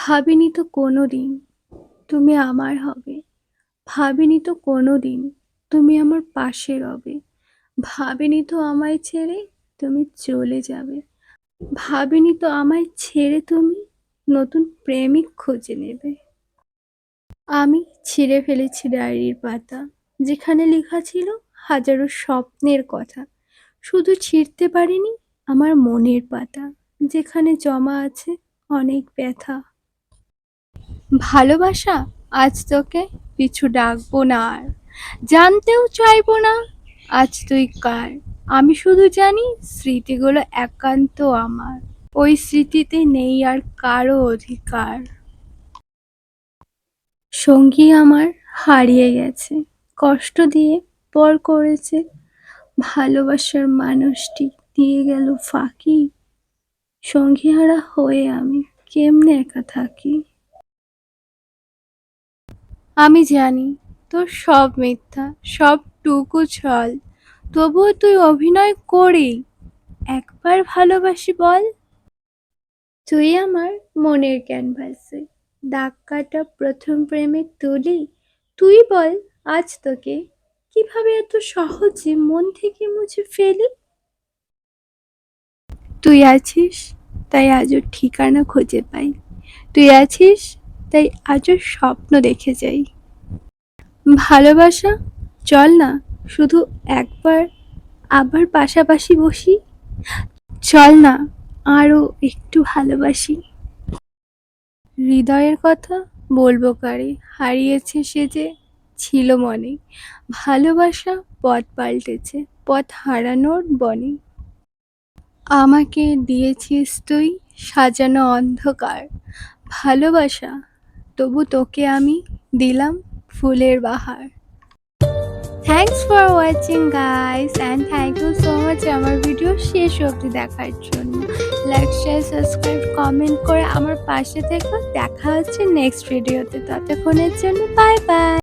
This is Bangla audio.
ভাবিনি তো কোনো দিন তুমি আমার হবে। ভাবিনি তো কোনো দিন তুমি আমার পাশে রবে। ভাবিনি তো আমায় ছেড়ে তুমি চলে যাবে। ভাবিনি তো আমায় ছেড়ে তুমি নতুন প্রেমিক খুঁজে নেবে। আমি ছিঁড়ে ফেলেছি ডায়েরির পাতা, যেখানে লেখা ছিল হাজারো স্বপ্নের কথা। শুধু ছিঁড়তে পারিনি আমার মনের পাতা, যেখানে জমা আছে অনেক ব্যথা। ভালোবাসা? আজ তোকে পিছু ডাকবো না আর। জানতেও চাইব না আজ তুই কার। আমি শুধু জানি স্মৃতিগুলো একান্ত আমার। ওই স্মৃতিতে নেই আর কারও অধিকার। সঙ্গী আমার হারিয়ে গেছে। কষ্ট দিয়ে পর করেছে। ভালোবাসার মানুষটি দিয়ে গেল ফাঁকি। সঙ্গীহারা হয়ে আমি কেমনে একা থাকি? আমি জানি তোর সব মিথ্যা, সব টুকু ছল। তবুও তুই অভিনয় করি একবার ভালোবাসি বল। তুই আমার মনের ক্যানভাসে দাগ কাটা প্রথম প্রেমে তুলি। তুই বল, আজ তোকে কীভাবে এত সহজে মন থেকে মুছে ফেলি? তুই আছিস, তাই আজও ঠিকানা খুঁজে পাই তুই আছিস তাই আজও স্বপ্ন দেখে যাই। ভালোবাসা? চল না, শুধু একবার, আবার পাশাপাশি বসি। চল না আরও একটু ভালোবাসি। হৃদয়ের কথা বলব কারে? হারিয়েছে সে যে ছিল মনে। ভালোবাসা পথ পাল্টেছে, পথ হারানোর বনে। আমাকে দিয়েছিস তুই সাজানো অন্ধকার। ভালোবাসা তবু তোকে আমি দিলাম ফুলের বাহার। Thanks for watching guys and thank you so much আমার ভিডিও শেষ অবধি দেখার জন্য। লাইক শেয়ার সাবস্ক্রাইব কমেন্ট করে আমার পাশে থেকে। দেখা হচ্ছে নেক্সট ভিডিওতে ততক্ষণের জন্য বাই বাই